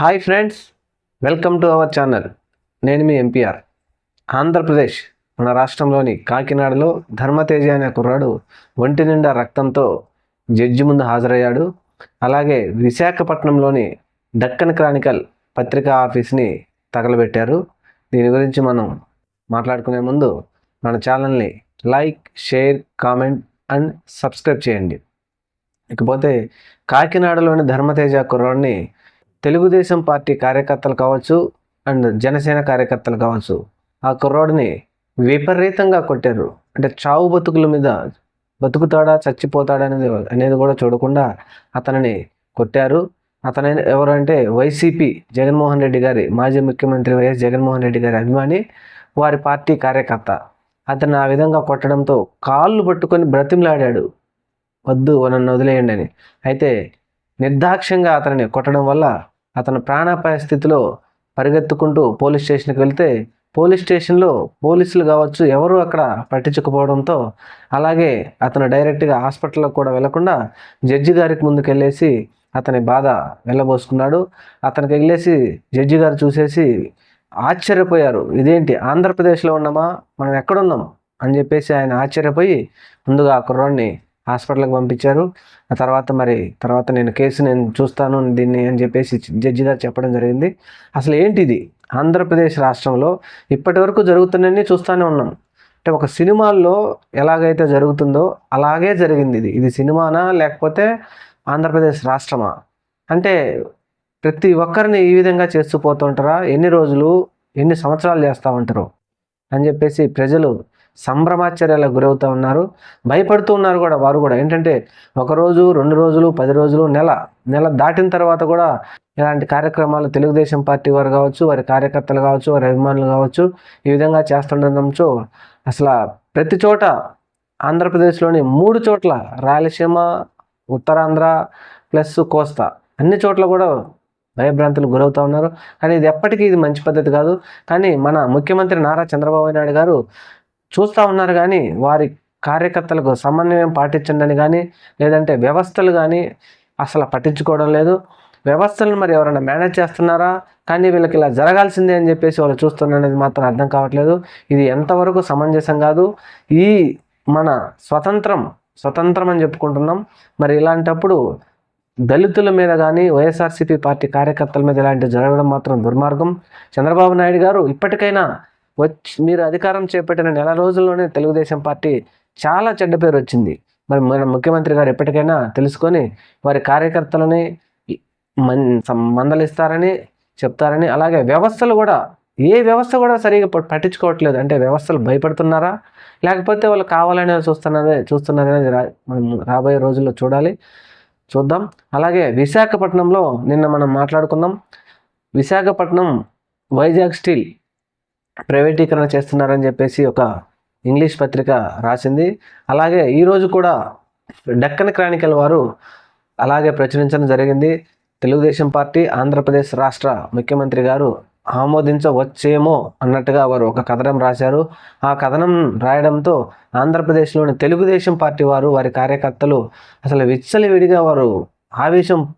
Hi friends welcome to our channel నేను మీ MPR Andhra Pradesh మన రాష్ట్రంలోని కాకినాడలో ధర్మతేజ అనే కుర్రాడు ఒంటి నిండా రక్తంతో జడ్జి ముందు హాజరయ్యాడు. అలాగే విశాఖపట్నంలోని డక్కన్ క్రానికల్ పత్రికా ఆఫీస్ని తగలబెట్టారు. దీని గురించి మనం మాట్లాడుకునే ముందు మన ఛానల్ని like share comment and subscribe చేయండి. ఇకపోతే కాకినాడలోని ధర్మతేజ కుర్రాడిని తెలుగుదేశం పార్టీ కార్యకర్తలు కావచ్చు అండ్ జనసేన కార్యకర్తలు కావచ్చు ఆ కుర్రాడిని విపరీతంగా కొట్టారు. అంటే చావు బతుకుల మీద బతుకుతాడా చచ్చిపోతాడా అనేది అనేది కూడా చూడకుండా అతనిని కొట్టారు. అతను ఎవరంటే వైసీపీ జగన్మోహన్ రెడ్డి గారి మాజీ ముఖ్యమంత్రి వైఎస్ జగన్మోహన్ రెడ్డి గారి అభిమాని వారి పార్టీ కార్యకర్త. అతను ఆ విధంగా కొట్టడంతో కాళ్ళు పట్టుకొని బ్రతిమలాడాడు. వద్దు నన్ను వదిలేయండి అని. అయితే నిర్దాక్ష్యంగా అతనిని కొట్టడం వల్ల అతను ప్రాణాపాయ స్థితిలో పరిగెత్తుకుంటూ పోలీస్ స్టేషన్కి వెళ్తే పోలీస్ స్టేషన్లో పోలీసులు కావచ్చు ఎవరు అక్కడ పట్టించుకుపోవడంతో అలాగే అతను డైరెక్ట్గా హాస్పిటల్లో కూడా వెళ్ళకుండా జడ్జి గారికి ముందుకు వెళ్ళేసి అతని బాధ వెళ్ళబోసుకున్నాడు. అతనికి వెళ్ళేసి జడ్జి గారు చూసేసి ఆశ్చర్యపోయారు. ఇదేంటి? ఆంధ్రప్రదేశ్లో ఉన్నామా? మనం ఎక్కడున్నాం? అని చెప్పేసి ఆయన ఆశ్చర్యపోయి ముందుగా ఆ కుర్రాడిని హాస్పిటల్కి పంపించారు. ఆ తర్వాత మరి తర్వాత నేను కేసు నేను చూస్తాను దీన్ని అని చెప్పేసి జడ్జి గారు చెప్పడం జరిగింది. అసలు ఏంటిది? ఆంధ్రప్రదేశ్ రాష్ట్రంలో ఇప్పటి వరకు జరుగుతున్నన్ని చూస్తూనే ఉన్నాం. అంటే ఒక సినిమాల్లో ఎలాగైతే జరుగుతుందో అలాగే జరిగింది ఇది. ఇది సినిమానా లేకపోతే ఆంధ్రప్రదేశ్ రాష్ట్రమా? అంటే ప్రతి ఒక్కరిని ఈ విధంగా చేస్తూ పోతుంటారా? ఎన్ని రోజులు ఎన్ని సంవత్సరాలు చేస్తూ ఉంటారు? అని చెప్పేసి ప్రజలు సంభ్రమాశ్చర్యాలకు గురవుతూ ఉన్నారు. భయపడుతూ ఉన్నారు కూడా వారు కూడా. ఏంటంటే ఒకరోజు రెండు రోజులు పది రోజులు నెల నెల దాటిన తర్వాత కూడా ఇలాంటి కార్యక్రమాలు తెలుగుదేశం పార్టీ వారు కావచ్చు వారి కార్యకర్తలు కావచ్చు వారి అభిమానులు కావచ్చు ఈ విధంగా చేస్తుండడంతో అసలు ప్రతి చోట ఆంధ్రప్రదేశ్లోని మూడు చోట్ల రాయలసీమ ఉత్తరాంధ్ర ప్లస్ కోస్తా అన్ని చోట్ల కూడా భయభ్రాంతులు గురవుతూ ఉన్నారు. కానీ ఇది ఎప్పటికీ ఇది మంచి పద్ధతి కాదు. కానీ మన ముఖ్యమంత్రి నారా చంద్రబాబు నాయుడు గారు చూస్తూ ఉన్నారు కానీ వారి కార్యకర్తలకు సమన్వయం పాటించండి కానీ లేదంటే వ్యవస్థలు కానీ అసలు పట్టించుకోవడం లేదు. వ్యవస్థలను మరి ఎవరైనా మేనేజ్ చేస్తున్నారా? కానీ వీళ్ళకి ఇలా జరగాల్సిందే అని చెప్పేసి వాళ్ళు చూస్తున్నది మాత్రం అర్థం కావట్లేదు. ఇది ఎంతవరకు సమంజసం కాదు. ఈ మన స్వతంత్రం స్వతంత్రం అని చెప్పుకుంటున్నాం. మరి ఇలాంటప్పుడు దళితుల మీద కానీ వైఎస్ఆర్సీపీ పార్టీ కార్యకర్తల మీద ఇలాంటివి జరగడం మాత్రం దుర్మార్గం. చంద్రబాబు నాయుడు గారు ఇప్పటికైనా వచ్చి మీరు అధికారం చేపట్టిన నెల రోజుల్లోనే తెలుగుదేశం పార్టీ చాలా చెడ్డ పేరు వచ్చింది. మరి మన ముఖ్యమంత్రి గారు ఎప్పటికైనా తెలుసుకొని వారి కార్యకర్తలని మన్ మందలిస్తారని చెప్తారని అలాగే వ్యవస్థలు కూడా ఏ వ్యవస్థ కూడా సరిగా పట్టించుకోవట్లేదు. అంటే వ్యవస్థలు భయపడుతున్నారా? లేకపోతే వాళ్ళు కావాలనే చూస్తున్నదే చూస్తున్నారనేది రా మనం రాబోయే రోజుల్లో చూడాలి. చూద్దాం. అలాగే విశాఖపట్నంలో నిన్న మనం మాట్లాడుకున్నాం. విశాఖపట్నం వైజాగ్ స్టీల్ ప్రైవేటీకరణ చేస్తున్నారని చెప్పేసి ఒక ఇంగ్లీష్ పత్రిక రాసింది. అలాగే ఈరోజు కూడా డక్కన్ క్రానికల్ వారు అలాగే ప్రచురించడం జరిగింది. తెలుగుదేశం పార్టీ ఆంధ్రప్రదేశ్ రాష్ట్ర ముఖ్యమంత్రి గారు ఆమోదించవచ్చేమో అన్నట్టుగా వారు ఒక కథనం రాశారు. ఆ కథనం రాయడంతో ఆంధ్రప్రదేశ్లోని తెలుగుదేశం పార్టీ వారు వారి కార్యకర్తలు అసలు విచ్చలవిడిగా వారు ఆవేశం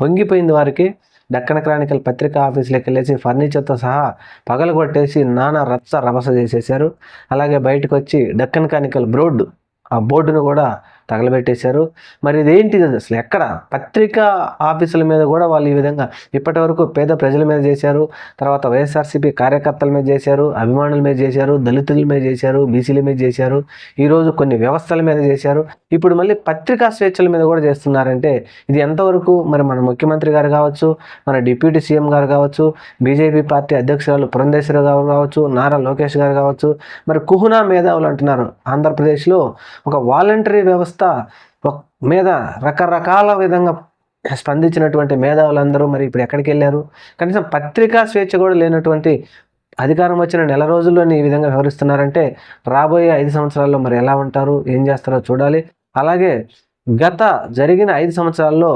పొంగిపోయింది వారికి. డక్కన్ క్రానికల్ పత్రికా ఆఫీస్లోకి వెళ్ళేసి ఫర్నిచర్తో సహా పగలగొట్టేసి నానా రచ్చ రభస చేసేసారు అలాగే బయటకు వచ్చి డక్కన్ క్రానికల్ బ్రోడ్ ఆ బోర్డును కూడా తగలబెట్టేశారు. మరి ఇదేంటిది? అసలు ఎక్కడ? పత్రికా ఆఫీసుల మీద కూడా వాళ్ళు ఈ విధంగా ఇప్పటి వరకు పేద ప్రజల మీద చేశారు. తర్వాత వైఎస్ఆర్సీపీ కార్యకర్తల మీద చేశారు అభిమానుల మీద చేశారు దళితుల మీద చేశారు బీసీల మీద చేశారు ఈరోజు కొన్ని వ్యవస్థల మీద చేశారు. ఇప్పుడు మళ్ళీ పత్రికా స్వేచ్ఛల మీద కూడా చేస్తున్నారంటే ఇది ఎంతవరకు? మరి మన ముఖ్యమంత్రి గారు కావచ్చు మన డిప్యూటీ సీఎం గారు కావచ్చు బీజేపీ పార్టీ అధ్యక్షురాలు పురంధేశ్వరి గారు కావచ్చు నారా లోకేష్ గారు కావచ్చు. మరి కుహునా మేధావులు అంటున్నారు. ఆంధ్రప్రదేశ్లో ఒక వాలంటరీ వ్యవస్థ ఒక మీద రకరకాల విధంగా స్పందించినటువంటి మేధావులందరూ మరి ఇప్పుడు ఎక్కడికి వెళ్ళారు? కనీసం పత్రికా స్వేచ్ఛ కూడా లేనటువంటి అధికారం వచ్చిన నెల రోజుల్లోనే ఈ విధంగా వ్యవహరిస్తున్నారంటే రాబోయే ఐదు సంవత్సరాల్లో మరి ఎలా ఉంటారు? ఏం చేస్తారో చూడాలి. అలాగే గత జరిగిన ఐదు సంవత్సరాల్లో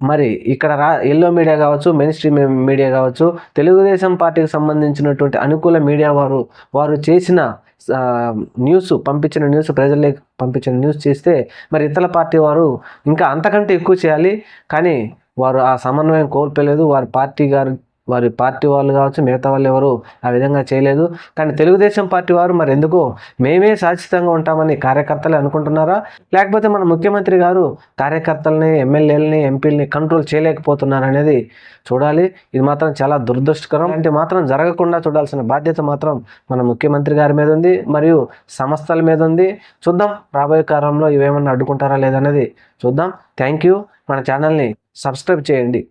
మరి ఇక్కడ రా ఎల్లో మీడియా కావచ్చు మెయిన్ స్ట్రీమ్ మీడియా కావచ్చు తెలుగుదేశం పార్టీకి సంబంధించినటువంటి అనుకూల మీడియా వారు వారు చేసిన న్యూస్ పంపించిన న్యూస్ ప్రజల్లోకి పంపించిన న్యూస్ చేస్తే మరి ఇతర పార్టీ వారు ఇంకా అంతకంటే ఎక్కువ చేయాలి. కానీ వారు ఆ సమన్వయం కోల్పోలేదు. వారి పార్టీ గారు వారి పార్టీ వాళ్ళు కావచ్చు మిగతా వాళ్ళు ఎవరు ఆ విధంగా చేయలేదు. కానీ తెలుగుదేశం పార్టీ వారు మరి ఎందుకు మేమే శాశ్వతంగా ఉంటామని కార్యకర్తలే అనుకుంటున్నారా? లేకపోతే మన ముఖ్యమంత్రి గారు కార్యకర్తల్ని ఎమ్మెల్యేలని ఎంపీలని కంట్రోల్ చేయలేకపోతున్నారు అనేది చూడాలి. ఇది మాత్రం చాలా దురదృష్టకరం. అంటే మాత్రం జరగకుండా చూడాల్సిన బాధ్యత మాత్రం మన ముఖ్యమంత్రి గారి మీద ఉంది. మరియు సంస్థల మీద ఉంది. చూద్దాం రాబోయే కాలంలో ఇవేమన్నా అడ్డుకుంటారా లేదనేది చూద్దాం. Thank you. మన ఛానల్ని సబ్స్క్రైబ్ చేయండి.